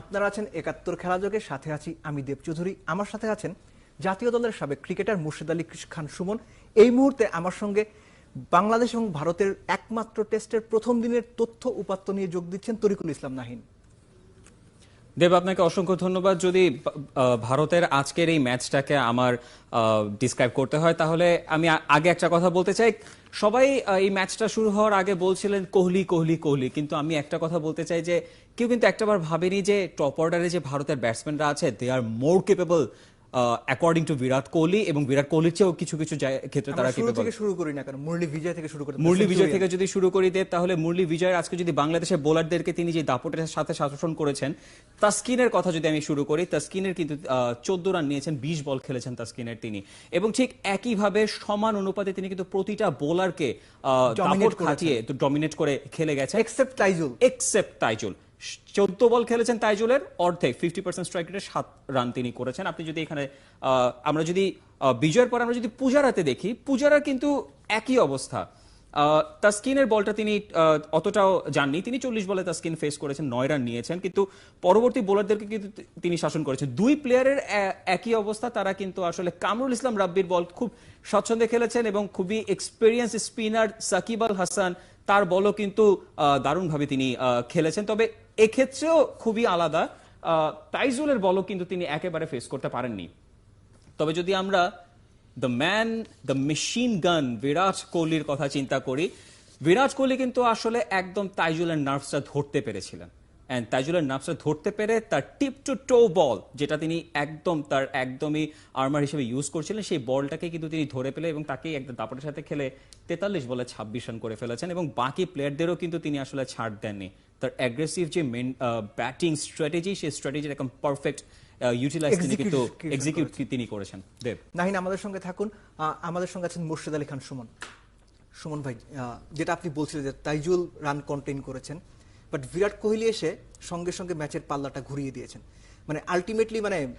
আপনারা আছেন একাত্তর খেলাযোগে সাথে আছি আমি দেব চৌধুরী। আমার সাথে আছেন জাতীয় দলের সাবেক ক্রিকেটার মুর্শিদ আলী খান সুমন। এই মুহূর্তে আমার সঙ্গে বাংলাদেশ এবং ভারতের একমাত্র টেস্টের প্রথম দিনের তথ্য উপাত্ত নিয়ে যোগ দিচ্ছেন তরিকুল ইসলাম নাহিন। দেব, আপনাকে অসংখ্য ধন্যবাদ। যদি ভারতের আজকের এই ম্যাচটাকে আমার ডিসক্রাইব করতে হয়, তাহলে আমি আগে একটা কথা বলতে চাই। সবাই এই ম্যাচটা শুরু হওয়ার আগে বলছিলেন, কোহলি কোহলি কোহলি। কিন্তু আমি একটা কথা বলতে চাই যে, কেউ কিন্তু একটাবার ভাবেনি যে টপ অর্ডারে যে ভারতের ব্যাটসম্যানরা আছে they are more capable according to Virat Kohli এবং বিরাট কোহলির চেয়েও কিছু কিছু ক্ষেত্রে তারা থেকে শুরু করি না কেন? মুরলি বিজয় থেকে শুরু করি মুরলি বিজয় থেকে যদি শুরু করি দেব তাহলে মুরলি বিজয়ের আজকে যদি বাংলাদেশের বোলারদেরকে তিনি যে দাপটের সাথে শাসন করেছেন তাস্কিনের কথা যদি আমি শুরু করি তাস্কিনের কিন্তু চোদ্দ রান নিয়েছেন বিশ বল খেলেছেন তাস্কিনের তিনি। এবং ঠিক একইভাবে সমান অনুপাতে তিনি কিন্তু প্রতিটা বোলারকে দাপট খাটিয়ে ডমিনেট করে খেলে গেছে এক্সেপ্ট টাইজুল এক্সেপ্ট তাইজুল। চোদ্দ বল খেলেছেন তাইজুলের, অর্ধেক ফিফটি পার্সেন্ট স্ট্রাইক রেটে সাত রান তিনি করেছেন। আপনি যদি এখানে আমরা যদি বিজয়ের পর আমরা যদি পূজারাতে দেখি, পূজারার কিন্তু একই অবস্থা। তাস্কিনের বলটা তিনি অতটাও জাননি তিনি চল্লিশ বলে তাস্কিন ফেস করেছেন, নয় রান নিয়েছেন। কিন্তু পরবর্তী বোলারদেরকে কিন্তু তিনি শাসন করেছেন। দুই প্লেয়ারের একই অবস্থা। তারা কিন্তু আসলে কামরুল ইসলাম রাব্বির বল খুব স্বচ্ছন্দে খেলেছেন এবং খুবই এক্সপিরিয়েন্স স্পিনার সাকিব আল হাসান, তার বলও কিন্তু দারুণভাবে তিনি খেলেছেন। তবে এক্ষেত্রেও খুবই আলাদা। তাইজুলের বলও কিন্তু তিনি একেবারে ফেস করতে পারেননি। তবে যদি আমরা the man the machine gun বিরাট কোহলির কথা চিন্তা করি, বিরাট কোহলি কিন্তু আসলে একদম তাইজুলের নার্ভসটা ধরতে পেরেছিলেন। অ্যান্ড তাইজুলের নার্ভসটা ধরতে পেরে তার টিপ টু টো বল যেটা তিনি একদম তার একদমই আর্মার হিসেবে ইউজ করছিলেন, সেই বলটাকে কিন্তু তিনি ধরে পেলে এবং তাকেই একদম দাপটের সাথে খেলে তেতাল্লিশ বলে ছাব্বিশ রান করে ফেলেছেন এবং বাকি প্লেয়ারদেরও কিন্তু তিনি আসলে ছাড় দেননি। তার অ্যাগ্রেসিভ যে মেন ব্যাটিং স্ট্র্যাটেজি সেই স্ট্র্যাটেজির একদম পারফেক্ট ইউটিলাইজ তিনি কিন্তু এক্সিকিউট তিনি করেছেন। দেব। নাহিন আমাদের সঙ্গে থাকুন। আহ, আমাদের সঙ্গে আছেন মুর্শিদ আলী খান সুমন। সুমন ভাই আহ, যেটা আপনি বলছিলেন যে তাইজুল রান কন্টেইন করেছেন বাট বিরাট কোহলি এসে সঙ্গে সঙ্গে ম্যাচের পাল্লাটা ঘুরিয়ে দিয়েছেন। মানে আলটিমেটলি মানে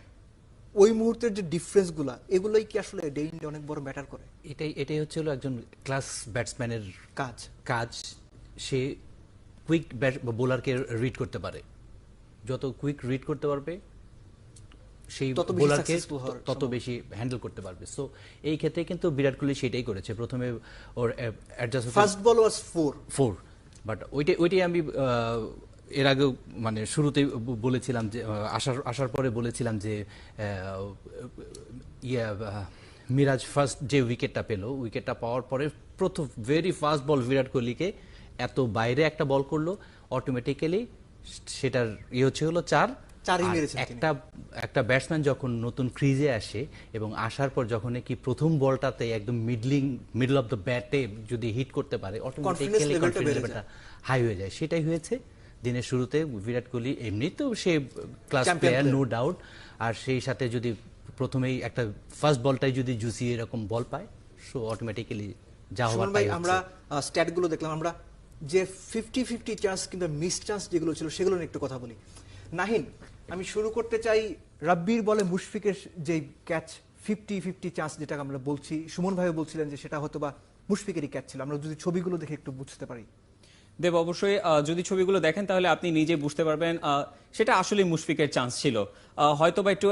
ওই মুহূর্তের যে ডিফারেন্সগুলো এগুলোই কি আসলে ডে ইন অনেক বড় ম্যাটার করে? এটাই এটাই হচ্ছে হলো একজন ক্লাস ব্যাটসম্যানের কাজ। কাজ। সে কুইক বোলারকে রিড করতে পারে। যত কুইক রিড করতে পারবে সেই বোলারকে তত বেশি হ্যান্ডেল করতে পারবে। সো এই ক্ষেত্রে কিন্তু বিরাট কোহলি সেটাই করেছে। প্রথমে ওর adjust first ball was four four but ওইটাই ওইটাই আমি এর আগেও মানে শুরুতেই ব- বলেছিলাম যে আসার আসার পরে বলেছিলাম যে ইয়ে মিরাজ ফার্স্ট যে উইকেটটা পেল উইকেটটা পাওয়ার পরে প্রথম ভেরি ফাস্ট বল বিরাট কোহলিকে এত বাইরে একটা বল করল অটোমেটিক্যালি সেটার ইয়ে হচ্ছে হলো চার। একটা একটা ব্যাটসম্যান যখন নতুন ক্রিজে আসে এবং আসার পর যখন কি প্রথম বলটাতে একদম মিডলিং মিডল অফ দ্য ব্যাটে যদি হিট করতে পারে অটোমেটিক্যালি হাই হয়ে যায়। সেটাই হয়েছে। দিনের শুরুতে বিরাট কোহলি এমনি তো সে ক্লাস প্লেয়ার নো ডাউট আর সেই সাথে যদি প্রথমেই একটা ফার্স্ট বলটাই যদি জুসি এরকম বল পায় সো অটোমেটিক্যালি যা হওয়ার আমরা স্ট্যাটগুলো দেখলাম আমরা যে ফিফটি ফিফটি চান্স কিংবা মিস চান্স যেগুলো ছিল, সেগুলো নিয়ে একটু কথা বলি। নাহিন, আমি শুরু করতে চাই রাব্বির বলে মুশফিকের যে ক্যাচ ফিফটি ফিফটি চান্স যেটা আমরা বলছি, সুমন ভাইও বলছিলেন যে সেটা হয়তো বা মুশফিকেরই ক্যাচ ছিল। আমরা যদি ছবিগুলো দেখে একটু বুঝতে পারি। দেব, অবশ্যই যদি ছবিগুলো দেখেন তাহলে আপনি নিজে বুঝতে পারবেন সেটা আসলে মুশফিকের চান্স ছিল। হয়তো বা একটু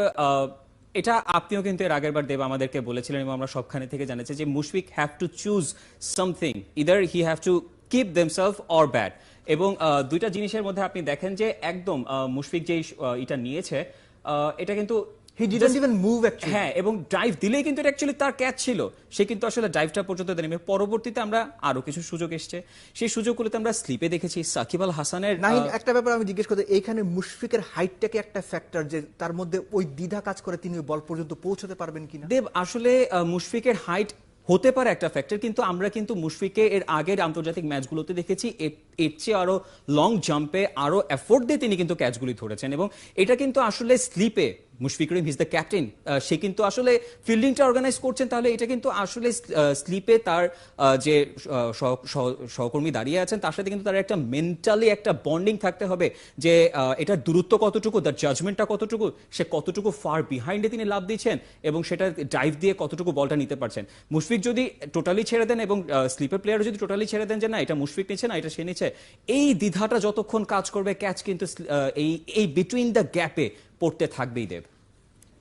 এটা আপনিও কিন্তু এর আগের বার দেব আমাদেরকে বলেছিলেন এবং আমরা সবখানে থেকে জানেছি যে Mushfiq have to choose something either he have to keep themselves or bat এবং দুইটা জিনিসের মধ্যে আপনি দেখেন যে একদম মুশফিক আহ, এটা নিয়েছে এটা কিন্তু he didn't even move actually হ্যাঁ এবং ড্রাইভ দিলেই কিন্তু এটা অ্যাকচুয়ালি তার ক্যাচ ছিল। সে কিন্তু আসলে ড্রাইভটা পর্যন্ত দেয়নি। পরবর্তীতে আমরা আরও কিছু সুযোগ এসছে। সেই সুযোগগুলোতে আমরা স্লিপে দেখেছি সাকিব আল হাসানের নাহিন একটা ব্যাপার আমি জিজ্ঞেস করতে এইখানে মুশফিকের হাইটটাকে একটা ফ্যাক্টর যে তার মধ্যে ওই দ্বিধা কাজ করে তিনি ওই বল পর্যন্ত পৌঁছতে পারবেন কিনা? দেব আসলে মুশফিকের হাইট হতে পারে একটা ফ্যাক্টর কিন্তু আমরা কিন্তু মুশফিকে এর আগের আন্তর্জাতিক ম্যাচগুলোতে দেখেছি। এর- চেয়ে আরও লং জাম্পে আরও এফোর্ট দিয়ে তিনি কিন্তু ক্যাচগুলি ধরেছেন এবং এটা কিন্তু আসলে স্লিপে Mushfiq Rahim his the captain সে কিন্তু আসলে ফিল্ডিংটা অর্গানাইজ করছেন, তাহলে এটা কিন্তু আসলে স্লিপে তার যে সহকর্মী দাঁড়িয়ে আছেন, তার সাথে কিন্তু তার একটা মেন্টালি একটা বন্ডিং থাকতে হবে যে এটার দূরত্ব কতটুকু তার জাজমেন্টটা কতটুকু, সে কতটুকু ফার বিহাইন্ডে তিনি লাভ দিচ্ছেন এবং সেটা ড্রাইভ দিয়ে কতটুকু বলটা নিতে পারছেন। মুশফিক যদি টোটালি ছেড়ে দেন এবং স্লিপের প্লেয়ার যদি টোটালি ছেড়ে দেন যে, না, এটা মুশফিক নিচ্ছে, না, এটা সে নিচ্ছে, এই দ্বিধাটা যতক্ষণ কাজ করবে ক্যাচ কিন্তু এই এই বিটুইন দ্য গ্যাপে পড়তে থাকবেই দেব।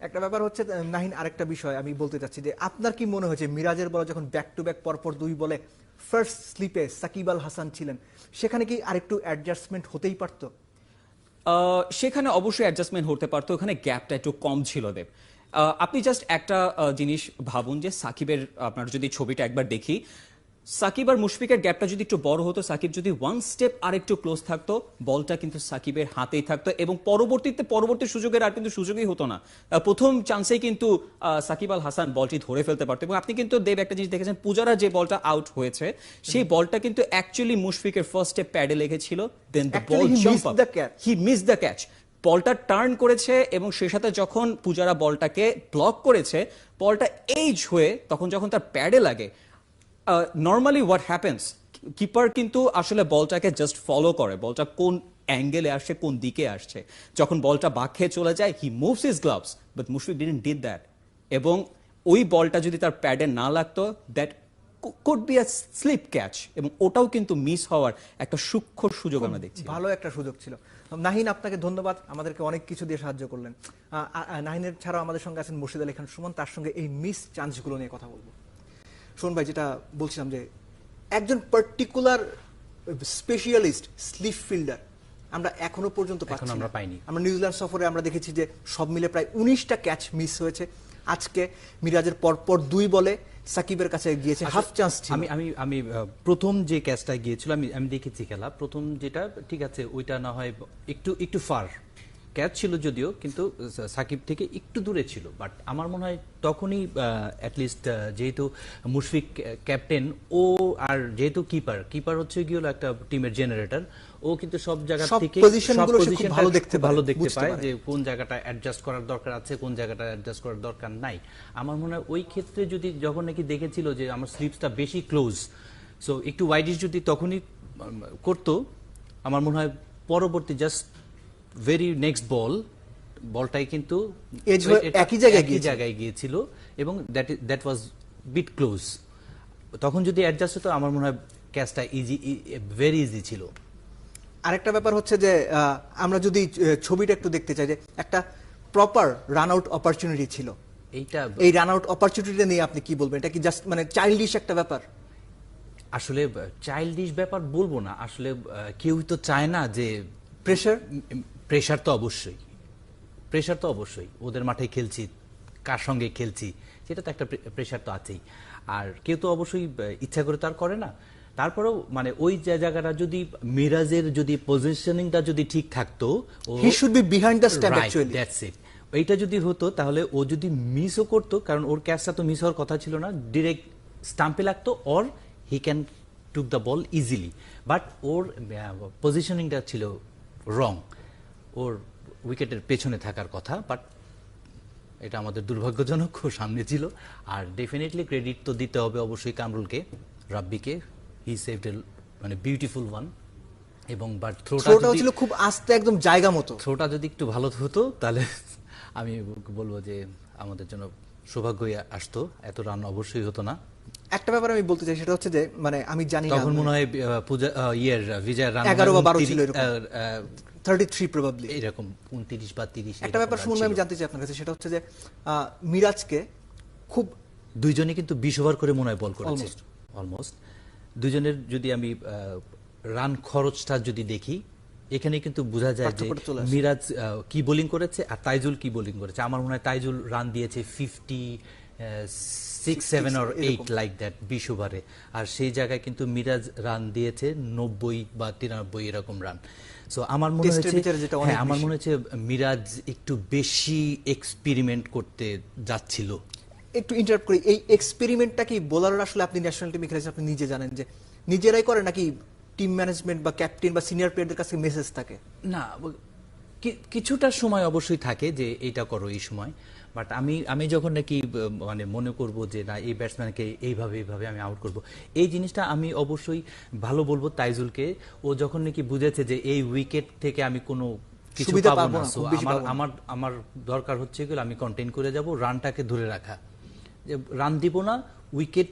একটা ব্যাপার হচ্ছে নাহিন আরেকটা বিষয় আমি বলতে চাচ্ছি যে আপনার কি মনে হয়েছে মিরাজের বলে যখন ব্যাক টু ব্যাক পরপর দুই বলে ফার্স্ট স্লিপে সাকিব আল হাসান ছিলেন সেখানে কি আরেকটু অ্যাডজাস্টমেন্ট হতেই পারতো? সেখানে অবশ্যই অ্যাডজাস্টমেন্ট হতে পারতো ওখানে গ্যাপটা একটু কম ছিল দেব। আপনি জাস্ট একটা জিনিস ভাবুন যে সাকিবের আপনার যদি ছবিটা একবার দেখি সাকিব আর মুশফিকের গ্যাপটা যদি একটু বড় হতো সাকিব যদি ওয়ান স্টেপ আর একটু ক্লোজ থাকতো বলটা কিন্তু সাকিবের হাতেই থাকতো এবং পরবর্তীতে পরবর্তী সুযোগের আর কিন্তু সুযোগই হতো না। প্রথম চান্সেই কিন্তু সাকিব আল হাসান বলটি ধরে ফেলতে পারতো এবং আপনি কিন্তু দেব একটা জিনিস দেখেছেন পূজারা যে বলটা আউট হয়েছে সেই বলটা কিন্তু অ্যাকচুয়ালি মুশফিকের ফার্স্ট স্টেপ প্যাডে লেগেছিল then the ball jump. He miss the catch বলটা টার্ন করেছে এবং সে সাথে যখন পূজারা বলটাকে ব্লক করেছে বলটা এইজ হয়ে তখন যখন তার প্যাডে লাগে নর্মালি হোয়াট হ্যাপেন্স কিপার কিন্তু আসলে বলটাকে জাস্ট ফলো করে। বলটা কোন অ্যাঙ্গেলে আসছে কোন দিকে আসছে। যখন বলটা বাক খেয়ে চলে যায় he moves is gloves but Mushfiq didn't did that এবং ওই বলটা যদি তার প্যাডে না লাগতো that could be a slip catch এবং ওটাও কিন্তু মিস হওয়ার একটা সূক্ষ্ম সুযোগ আমরা দেখছি। ভালো একটা সুযোগ ছিল। নাহিন আপনাকে ধন্যবাদ। আমাদেরকে অনেক কিছু দিয়ে সাহায্য করলেন। নাহিনের ছাড়াও আমাদের সঙ্গে আছেন মুর্শিদ আলী খান সুমন। তার সঙ্গে এই মিস চান্সগুলো নিয়ে কথা বলব। শোন ভাই যেটা বলছিলাম যে একজন পার্টিকুলার স্পেশালিস্ট স্লিপ ফিল্ডার আমরা এখনও পর্যন্ত পাচ্ছি আমরা পাইনি। আমরা নিউজিল্যান্ড সফরে আমরা দেখেছি যে সব মিলে প্রায় উনিশটা ক্যাচ মিস হয়েছে। আজকে মিরাজের পরপর দুই বলে সাকিবের কাছে গিয়েছে হাফ চান্স ছিল। আমি আমি আমি প্রথম যে ক্যাচটা গিয়েছিল আমি আমি দেখেছি খেলা। প্রথম যেটা ঠিক আছে ওইটা না হয় একটু একটু ফার ক্যাচ ছিল যদিও কিন্তু সাকিব থেকে একটু দূরে ছিল। বাট আমার মনে হয় তখনই অ্যাটলিস্ট যেহেতু মুশফিক ক্যাপ্টেন ও আর যেহেতু কিপার কিপার হচ্ছে গিয়ে হলো একটা টিমের জেনারেটর ও কিন্তু সব জায়গা থেকে সব positionটা ভালো দেখতে ভালো দেখতে পায় যে কোন জায়গাটা অ্যাডজাস্ট করার দরকার আছে কোন জায়গাটা অ্যাডজাস্ট করার দরকার নাই। আমার মনে হয় ওই ক্ষেত্রে যদি যখন নাকি দেখেছিল যে আমার স্লিপসটা বেশি ক্লোজ সো একটু ওয়াইডিশ যদি তখনই করতো আমার মনে হয় পরবর্তী জাস্ট ভেরি নেক্সট বল বলটাই কিন্তু একই জায়গায় একই। জায়গায় গিয়েছিল এবং that that was bit close তখন যদি অ্যাডজাস্ট হতো আমার মনে হয় ক্যাচটা ইজি ভেরি ইজি ছিল। আরেকটা ব্যাপার হচ্ছে যে আমরা যদি ছবিটা একটু দেখতে চাই যে একটা প্রপার রান আউট অপরচুনিটি ছিল। এইটা এই রান আউট অপরচুনিটি নিয়ে আপনি কি বলবেন? এটা কি জাস্ট মানে চাইল্ডিশ একটা ব্যাপার? আসলে চাইল্ডিশ ব্যাপার বলব না। আসলে কেউই তো চায় না যে প্রেশার প্রেশার তো অবশ্যই। প্রেশার তো অবশ্যই। ওদের মাঠে খেলছি কার সঙ্গে খেলছি সেটা তো একটা প্রেশার তো আছেই। আর কেউ তো অবশ্যই ইচ্ছা করে তার করে না। তারপরেও মানে ওই যে জায়গাটা যদি মিরাজের যদি পজিশনিংটা যদি ঠিক থাকতো he should be behind the Right, actually that's it. এইটা যদি হতো তাহলে ও যদি মিসও করতো কারণ ওর ক্যাচটা তো মিস হওয়ার কথা ছিল না ডিরেক্ট স্টাম্পে লাগতো or he can took the ball easily but ওর পজিশনিংটা ছিল রং ওর উইকেটের পেছনে থাকার কথা বাট এটা আমাদের দুর্ভাগ্যজনক সামনে ছিল। আর ডেফিনেটলি ক্রেডিট তো দিতে হবে অবশ্যই কামরুলকে রাব্বিকে। হি সেভড মানে বিউটিফুল ওয়ান এবং বাট থ্রোটা ছিল খুব আস্তে একদম জায়গা মতো। থ্রোটা যদি একটু ভালো হতো তাহলে আমি বলব যে আমাদের জন্য সৌভাগ্যই আসতো। এত রান অবশ্যই হতো না। একটা ব্যাপার আমি বলতে চাই সেটা হচ্ছে যে মানে আমি জানি না তখন মনে হয় পূজা ইয়ের আহ, বিজয়ের রান 11 বা 12 ছিল এরকম। থার্টি থ্রি প্রবাবলি এরকম উনত্রিশ বা তিরিশ একটা ব্যাপার শুনলে আমি জানতে চাই আপনার কাছে সেটা হচ্ছে যে মিরাজকে খুব দুইজনে কিন্তু বিশ ওভার করে মনে হয় বল করেছে। অলমোস্ট দুজনের যদি আমি রান খরচটা যদি দেখি এখানে কিন্তু বোঝা যায় যে। মিরাজ কি বোলিং করেছে আর তাইজুল কি বোলিং করেছে। আমার মনে হয় তাইজুল রান দিয়েছে fifty six seven or eight like that বিশ ওভারে। আর সেই জায়গায় কিন্তু মিরাজ রান দিয়েছে নব্বই বা তিরানব্বই এরকম রান। সো আমার মনে অনেক হ্যাঁ আমার মনে হচ্ছে মিরাজ একটু বেশি এক্সপেরিমেন্ট করতে যাচ্ছিল। একটু ইন্টারাপ্ট করি। এই এক্সপেরিমেন্টটা কি বোলাররা আসলে আপনি ন্যাশনাল টিমে খেলেছেন আপনি নিজে জানেন যে নিজেরাই করে নাকি টিম ম্যানেজমেন্ট বা ক্যাপ্টেন বা সিনিয়র প্লেয়ারদের কাছে মেসেজ থাকে? না কিছুটা সময় অবশ্যই থাকে যে এটা করো এই সময়। বাট আমি আমি যখন নাকি মানে মনে করব যে না এই ব্যাটসম্যানকে এইভাবে এইভাবে আমি আউট করব এই জিনিসটা আমি অবশ্যই ভালো বলব তাইজুলকে। ও যখন নাকি বুঝেছে যে এই উইকেট থেকে আমি কোনো কিছু পাবো না। আমার আমার দরকার হচ্ছে এগুলো আমি কন্টেন করে যাব রানটাকে ধরে রাখা। যে রান দিব না উইকেট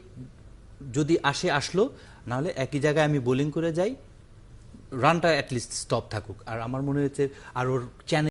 যদি আসে আসলো নাহলে একই জায়গায় আমি বোলিং করে যাই রানটা অ্যাটলিস্ট স্টপ থাকুক। আর আমার মনে হচ্ছে আর ওর চ্যানেল